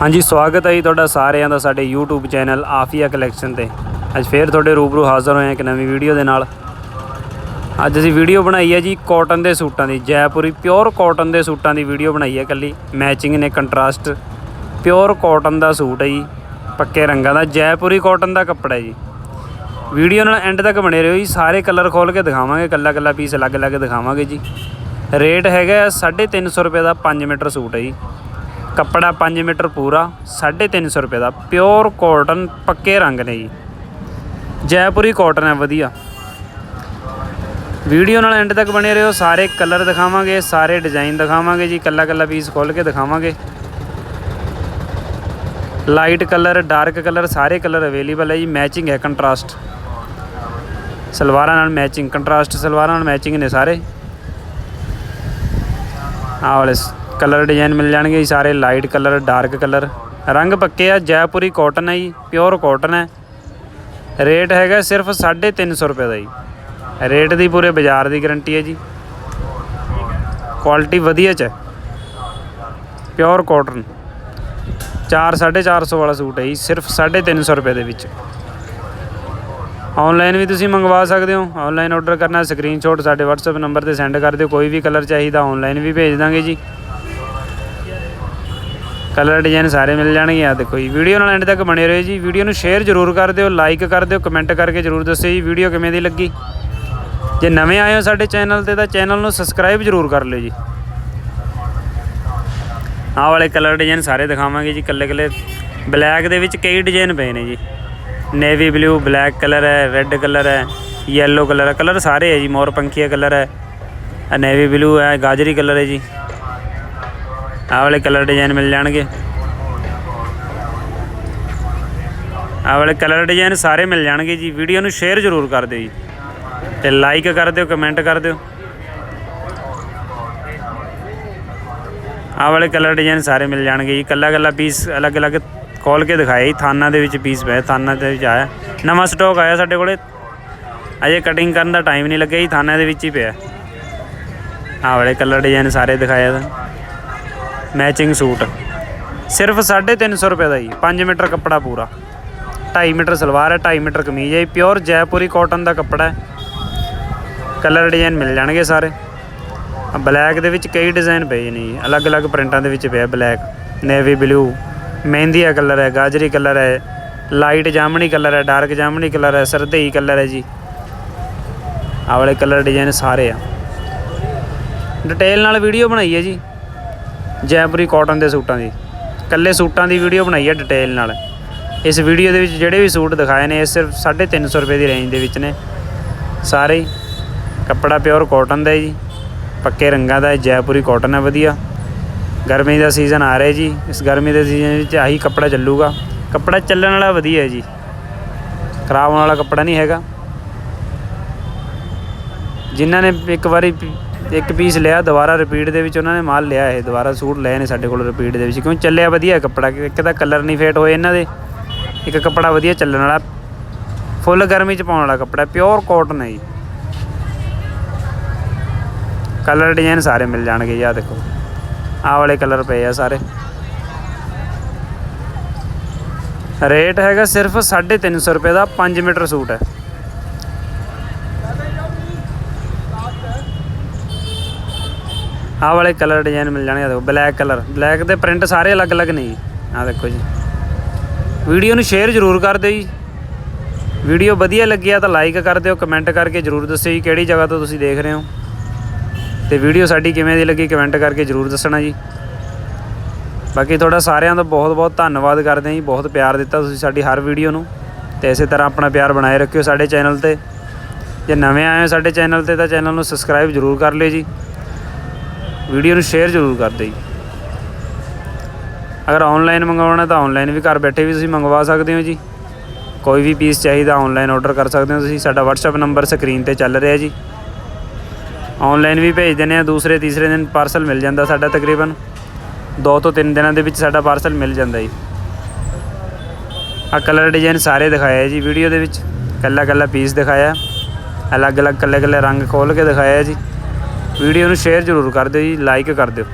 ਹਾਂਜੀ, ਸਵਾਗਤ ਹੈ ਜੀ ਤੁਹਾਡਾ ਸਾਰਿਆਂ ਦਾ ਸਾਡੇ YouTube ਚੈਨਲ ਆਫੀਆ ਕਲੈਕਸ਼ਨ ਤੇ। ਅੱਜ ਫੇਰ ਤੁਹਾਡੇ ਰੂਬਰੂ ਹਾਜ਼ਰ ਹੋਏ ਹਾਂ ਇੱਕ ਨਵੀਂ ਵੀਡੀਓ ਦੇ ਨਾਲ। ਅੱਜ ਅਸੀਂ ਵੀਡੀਓ ਬਣਾਈ ਹੈ ਜੀ ਕਾਟਨ ਦੇ ਸੂਟਾਂ ਦੀ, ਜੈਪੁਰੀ ਪਿਓਰ ਕਾਟਨ ਦੇ ਸੂਟਾਂ ਦੀ ਵੀਡੀਓ ਬਣਾਈ ਹੈ ਕੱਲੀ ਮੈਚਿੰਗ ਨੇ ਕੰਟਰਾਸਟ, ਪਿਓਰ ਕਾਟਨ ਦਾ ਸੂਟ ਹੈ ਜੀ, ਪੱਕੇ ਰੰਗਾਂ ਦਾ, ਜੈਪੁਰੀ ਕਾਟਨ ਦਾ ਕੱਪੜਾ ਹੈ ਜੀ। ਵੀਡੀਓ ਨਾਲ ਐਂਡ ਤੱਕ ਬਣੇ ਰਹੋ ਜੀ, ਸਾਰੇ ਕਲਰ ਖੋਲ ਕੇ ਦਿਖਾਵਾਂਗੇ ਕੱਲਾ ਕੱਲਾ ਪੀਸ ਅਲੱਗ-ਅਲੱਗ ਦਿਖਾਵਾਂਗੇ ਜੀ। ਰੇਟ ਹੈਗਾ 350 ਰੁਪਏ ਦਾ 5 ਮੀਟਰ ਸੂਟ ਹੈ ਜੀ। ਕੱਪੜਾ 5 ਮੀਟਰ ਪੂਰਾ 350 ਰੁਪਏ ਦਾ। ਪਿਓਰ ਕਾਟਨ ਪੱਕੇ ਰੰਗ ਨੇ ਜੀ। ਜੈਪੁਰੀ ਕਾਟਨ ਹੈ, ਵਧੀਆ। ਵੀਡੀਓ ਨਾਲ ਐਂਡ ਤੱਕ ਬਣੇ ਰਹੋ, ਸਾਰੇ ਕਲਰ ਦਿਖਾਵਾਂਗੇ, ਸਾਰੇ ਡਿਜ਼ਾਈਨ ਦਿਖਾਵਾਂਗੇ ਜੀ, ਕੱਲਾ ਕੱਲਾ ਪੀਸ ਖੋਲ ਕੇ ਦਿਖਾਵਾਂਗੇ। ਲਾਈਟ ਕਲਰ ਡਾਰਕ ਕਲਰ ਸਾਰੇ ਕਲਰ ਅਵੇਲੇਬਲ ਹੈ ਜੀ ਮੈਚਿੰਗ ਹੈ ਕੰਟਰਾਸਟ ਸਲਵਾਰਾਂ ਨਾਲ ਮੈਚਿੰਗ ਕੰਟਰਾਸਟ ਸਲਵਾਰਾਂ ਨਾਲ ਮੈਚਿੰਗ ਨੇ ਸਾਰੇ। ਆਹ ਵਾਲੇ ਕਲਰ ਡਿਜ਼ਾਈਨ ਮਿਲ ਜਾਣਗੇ ਜੀ, ਸਾਰੇ ਲਾਈਟ ਕਲਰ, ਡਾਰਕ ਕਲਰ। ਰੰਗ ਪੱਕੇ ਆ, ਜੈਪੁਰੀ ਕਾਟਨ ਹੈ ਜੀ ਪਿਓਰ ਕਾਟਨ ਹੈ ਰੇਟ ਹੈਗਾ ਸਿਰਫ 350 ਰੁਪਏ ਦਾ ਜੀ। ਰੇਟ ਦੀ ਪੂਰੇ ਬਾਜ਼ਾਰ ਦੀ ਗਾਰੰਟੀ ਹੈ ਜੀ। ਕੁਆਲਿਟੀ ਵਧੀਆ ਚ ਹੈ ਪਿਓਰ ਕਾਟਨ 4 450 ਵਾਲਾ ਸੂਟ ਹੈ ਜੀ, ਸਿਰਫ 350 ਰੁਪਏ ਦੇ ਵਿੱਚ। ਆਨਲਾਈਨ ਵੀ ਤੁਸੀਂ ਮੰਗਵਾ ਸਕਦੇ ਹੋ। ਆਨਲਾਈਨ ਆਰਡਰ ਕਰਨਾ ਸਕਰੀਨਸ਼ਾਟ ਸਾਡੇ WhatsApp ਨੰਬਰ ਤੇ ਸੈਂਡ ਕਰ ਦਿਓ। ਕੋਈ ਵੀ ਕਲਰ ਚਾਹੀਦਾ ਆਨਲਾਈਨ ਵੀ ਭੇਜ ਦਾਂਗੇ ਜੀ। ਕਲਰ ਡਿਜ਼ਾਈਨ ਸਾਰੇ ਮਿਲ ਜਾਣਗੇ। ਆ ਦੇਖੋ ਜੀ, ਵੀਡੀਓ ਨਾਲ ਐਂਡ ਤੱਕ ਬਣੇ ਰਹੋ ਜੀ। ਵੀਡੀਓ ਨੂੰ ਸ਼ੇਅਰ ਜ਼ਰੂਰ ਕਰ ਦਿਓ ਲਾਈਕ ਕਰ ਦਿਓ ਕਮੈਂਟ ਕਰਕੇ ਜ਼ਰੂਰ ਦੱਸਿਓ ਜੀ, ਵੀਡੀਓ ਕਿਵੇਂ ਦੀ ਲੱਗੀ। ਜੇ ਨਵੇਂ ਆਏ ਹੋ ਸਾਡੇ ਚੈਨਲ ਤੇ ਤਾਂ ਚੈਨਲ ਨੂੰ ਸਬਸਕ੍ਰਾਈਬ ਜ਼ਰੂਰ ਕਰ ਲਿਓ ਜੀ। ਆਹ ਵਾਲੇ ਕਲਰ ਡਿਜ਼ਾਈਨ ਸਾਰੇ ਦਿਖਾਵਾਂਗੇ ਜੀ, ਕੱਲੇ ਕੱਲੇ। ਬਲੈਕ ਦੇ ਵਿੱਚ ਕਈ ਡਿਜ਼ਾਈਨ ਪਏ ਨੇ ਜੀ। ਨੇਵੀ ਬਲੂ ਬਲੈਕ ਕਲਰ ਹੈ ਰੈੱਡ ਕਲਰ ਹੈ ਯੈਲੋ ਕਲਰ ਹੈ। ਕਲਰ ਸਾਰੇ ਹੈ ਜੀ, ਮੋਰ ਪੰਖੀਆ ਕਲਰ ਹੈ। ਨੇਵੀ ਬਲੂ ਹੈ, ਗਾਜਰੀ ਕਲਰ ਹੈ ਜੀ। ਆਹ ਵਾਲੇ ਕਲਰ ਡਿਜ਼ਾਈਨ ਮਿਲ ਜਾਣਗੇ। ਆਹ ਵਾਲੇ ਕਲਰ ਡਿਜ਼ਾਈਨ ਸਾਰੇ ਮਿਲ ਜਾਣਗੇ ਜੀ। ਵੀਡੀਓ ਨੂੰ ਸ਼ੇਅਰ ਜ਼ਰੂਰ ਕਰ ਦਿਓ ਜੀ। ਤੇ ਲਾਈਕ ਕਰ ਦਿਓ ਕਮੈਂਟ ਕਰ ਦਿਓ। ਆਹ ਵਾਲੇ ਕਲਰ ਡਿਜ਼ਾਈਨ ਸਾਰੇ ਮਿਲ ਜਾਣਗੇ ਜੀ। ਕੱਲਾ ਕੱਲਾ ਪੀਸ ਅਲੱਗ-ਅਲੱਗ ਖੋਲ ਕੇ ਦਿਖਾਇਆ ਜੀ। ਥਾਨਾਂ ਦੇ ਵਿੱਚ ਪੀਸ ਪਏ ਥਾਨਾਂ ਦੇ ਵਿੱਚ ਆਇਆ। ਨਵਾਂ ਸਟਾਕ ਆਇਆ ਸਾਡੇ ਕੋਲੇ। ਅਜੇ ਕਟਿੰਗ ਕਰਨ ਦਾ ਟਾਈਮ ਨਹੀਂ ਲੱਗਿਆ ਜੀ। ਥਾਨਾਂ ਦੇ ਵਿੱਚ ਹੀ ਪਿਆ। ਆਹ ਵਾਲੇ ਕਲਰ ਡਿਜ਼ਾਈਨ ਸਾਰੇ ਦਿਖਾਇਆ ਤਾਂ ਮੈਚਿੰਗ ਸੂਟ ਸਿਰਫ 350 ਰੁਪਏ ਦਾ ਜੀ 5 ਮੀਟਰ ਕੱਪੜਾ ਪੂਰਾ। 2.5 ਮੀਟਰ ਸਲਵਾਰ ਹੈ 2.5 ਮੀਟਰ ਕਮੀਜ਼ ਹੈ ਪਿਓਰ ਜੈਪੁਰੀ ਕਾਟਨ ਦਾ ਕੱਪੜਾ ਹੈ। ਕਲਰ ਡਿਜ਼ਾਈਨ ਮਿਲ ਜਾਣਗੇ ਸਾਰੇ। ਬਲੈਕ ਦੇ ਵਿੱਚ ਕਈ ਡਿਜ਼ਾਈਨ ਪਏ ਨੇ ਜੀ, ਅਲੱਗ-ਅਲੱਗ ਪ੍ਰਿੰਟਾਂ ਦੇ ਵਿੱਚ ਪਿਆ ਬਲੈਕ ਨੇਵੀ ਬਲੂ ਮਹਿੰਦੀਆ ਕਲਰ ਹੈ, ਗਾਜਰੀ ਕਲਰ ਹੈ ਲਾਈਟ ਜਾਮਣੀ ਕਲਰ ਹੈ ਡਾਰਕ ਜਾਮਣੀ ਕਲਰ ਹੈ, ਸਰਦੇਈ ਕਲਰ ਹੈ ਜੀ। ਆਹ ਵਾਲੇ ਕਲਰ ਡਿਜ਼ਾਈਨ ਸਾਰੇ ਆ। ਡਿਟੇਲ ਨਾਲ ਵੀਡੀਓ ਬਣਾਈ ਹੈ ਜੀ। ਜੈਪੁਰੀ ਕਾਟਨ ਦੇ ਸੂਟਾਂ ਦੀ। ਕੱਲੇ ਸੂਟਾਂ ਦੀ ਵੀਡੀਓ ਬਣਾਈ ਹੈ ਡਿਟੇਲ ਨਾਲ। ਇਸ ਵੀਡੀਓ ਦੇ ਵਿੱਚ ਜਿਹੜੇ ਵੀ ਸੂਟ ਦਿਖਾਏ ਨੇ, ਇਹ ਸਿਰਫ 350 ਰੁਪਏ ਦੀ ਰੇਂਜ ਦੇ ਵਿੱਚ ਨੇ। ਸਾਰੇ ਹੀ। ਕੱਪੜਾ ਪਿਓਰ ਕਾਟਨ ਦਾ ਹੈ ਜੀ। ਪੱਕੇ ਰੰਗਾਂ ਦਾ ਹੈ, ਜੈਪੁਰੀ ਕਾਟਨ ਹੈ ਵਧੀਆ। ਗਰਮੀ ਦਾ ਸੀਜ਼ਨ ਆ ਰਿਹਾ ਜੀ। ਇਸ ਗਰਮੀ ਦੇ ਸੀਜ਼ਨ ਵਿੱਚ ਆਹੀ ਕੱਪੜਾ ਚੱਲੂਗਾ। ਕੱਪੜਾ ਚੱਲਣ ਵਾਲਾ ਵਧੀਆ ਹੈ ਜੀ। ਖਰਾਬ ਹੋਣ ਵਾਲਾ ਕੱਪੜਾ ਨਹੀਂ ਹੈਗਾ। ਜਿਨ੍ਹਾਂ ਨੇ ਇੱਕ ਵਾਰੀ ਪ- ਇੱਕ ਪੀਸ ਲਿਆ, ਦੁਬਾਰਾ ਰਿਪੀਟ ਦੇ ਵਿੱਚ ਉਹਨਾਂ ਨੇ ਮਾਲ ਲਿਆ ਇਹ, ਦੁਬਾਰਾ ਸੂਟ ਲਏ ਨੇ ਸਾਡੇ ਕੋਲ ਰਿਪੀਟ ਦੇ ਵਿੱਚ, ਕਿਉਂ ਚੱਲਿਆ ਵਧੀਆ ਕੱਪੜਾ, ਇੱਕ ਤਾਂ ਕਲਰ ਨਹੀਂ ਫੇਟ ਹੋਏ ਇਹਨਾਂ ਦੇ, ਇੱਕ ਕੱਪੜਾ ਵਧੀਆ ਚੱਲਣ ਵਾਲਾ ਫੁੱਲ ਗਰਮੀ ਚ ਪਾਉਣ ਵਾਲਾ ਕੱਪੜਾ ਪਿਓਰ ਕਾਟਨ ਹੈ ਜੀ। ਕਲਰ ਡਿਜ਼ਾਈਨ ਸਾਰੇ ਮਿਲ ਜਾਣਗੇ ਜੀ, ਆਹ ਦੇਖੋ। ਆਹ ਵਾਲੇ ਕਲਰ ਪਏ ਆ ਸਾਰੇ। ਰੇਟ ਹੈਗਾ ਸਿਰਫ 350 ਰੁਪਏ ਦਾ 5 ਮੀਟਰ ਸੂਟ ਹੈ। ਆਹ ਵਾਲੇ ਕਲਰ ਡਿਜ਼ਾਈਨ ਮਿਲ ਜਾਣਗੇ ਦੇਖੋ ਬਲੈਕ ਕਲਰ ਬਲੈਕ ਦੇ ਪ੍ਰਿੰਟ ਸਾਰੇ ਅਲੱਗ-ਅਲੱਗ ਨੇ ਜੀ। ਆਹ ਦੇਖੋ ਜੀ। ਵੀਡੀਓ ਨੂੰ ਸ਼ੇਅਰ ਜ਼ਰੂਰ ਕਰ ਦਿਓ ਜੀ। ਵੀਡੀਓ ਵਧੀਆ ਲੱਗਿਆ ਤਾਂ ਲਾਈਕ ਕਰ ਦਿਓ ਕਮੈਂਟ ਕਰਕੇ ਜ਼ਰੂਰ ਦੱਸਿਓ ਜੀ ਕਿਹੜੀ ਜਗ੍ਹਾ ਤੋਂ ਤੁਸੀਂ ਦੇਖ ਰਹੇ ਹੋ। ਤੇ ਵੀਡੀਓ ਸਾਡੀ ਕਿਵੇਂ ਦੀ ਲੱਗੀ ਕਮੈਂਟ ਕਰਕੇ ਜ਼ਰੂਰ ਦੱਸਣਾ ਜੀ। ਬਾਕੀ ਤੁਹਾਡਾ ਸਾਰਿਆਂ ਦਾ ਬਹੁਤ ਬਹੁਤ ਧੰਨਵਾਦ ਕਰਦੇ ਹਾਂ ਜੀ। ਬਹੁਤ ਪਿਆਰ ਦਿੱਤਾ ਤੁਸੀਂ ਸਾਡੀ ਹਰ ਵੀਡੀਓ ਨੂੰ। ਤੇ ਇਸੇ ਤਰ੍ਹਾਂ ਆਪਣਾ ਪਿਆਰ ਬਣਾਏ ਰੱਖਿਓ ਸਾਡੇ ਚੈਨਲ ਤੇ। ਜੇ ਨਵੇਂ ਆਏ ਹੋ ਸਾਡੇ ਚੈਨਲ ਤੇ ਤਾਂ ਚੈਨਲ ਨੂੰ ਸਬਸਕ੍ਰਾਈਬ ਜ਼ਰੂਰ ਕਰ ਲਿਓ ਜੀ। ਵੀਡੀਓ ਨੂੰ ਸ਼ੇਅਰ ਜ਼ਰੂਰ ਕਰ ਦਿਓ ਜੀ। ਅਗਰ ਆਨਲਾਈਨ ਮੰਗਵਾਉਣਾ ਤਾਂ ਆਨਲਾਈਨ ਵੀ ਘਰ ਬੈਠੇ ਵੀ ਤੁਸੀਂ ਮੰਗਵਾ ਸਕਦੇ ਹੋ ਜੀ। ਕੋਈ ਵੀ ਪੀਸ ਚਾਹੀਦਾ ਆਨਲਾਈਨ ਆਰਡਰ ਕਰ ਸਕਦੇ ਹੋ ਤੁਸੀਂ। ਸਾਡਾ WhatsApp ਨੰਬਰ ਸਕਰੀਨ ਤੇ ਚੱਲ ਰਿਹਾ ਜੀ। ਆਨਲਾਈਨ ਵੀ ਭੇਜ ਦਿੰਦੇ ਆ ਦੂਸਰੇ, ਤੀਸਰੇ ਦਿਨ ਪਾਰਸਲ ਮਿਲ ਜਾਂਦਾ ਸਾਡਾ ਤਕਰੀਬਨ। 2 ਤੋਂ 3 ਦਿਨਾਂ ਦੇ ਵਿੱਚ ਸਾਡਾ ਪਾਰਸਲ ਮਿਲ ਜਾਂਦਾ ਜੀ। ਆ ਕਲਰ ਡਿਜ਼ਾਈਨ ਸਾਰੇ ਦਿਖਾਇਆ ਜੀ ਵੀਡੀਓ ਦੇ ਵਿੱਚ। ਕੱਲਾ ਕੱਲਾ ਪੀਸ ਦਿਖਾਇਆ। ਅਲੱਗ-ਅਲੱਗ ਕੱਲੇ ਕੱਲੇ ਰੰਗ ਖੋਲ ਕੇ ਦਿਖਾਇਆ ਜੀ। ਵੀਡੀਓ ਨੂੰ ਸ਼ੇਅਰ ਜ਼ਰੂਰ ਕਰ ਦਿਓ ਜੀ ਲਾਈਕ ਕਰ ਦਿਓ।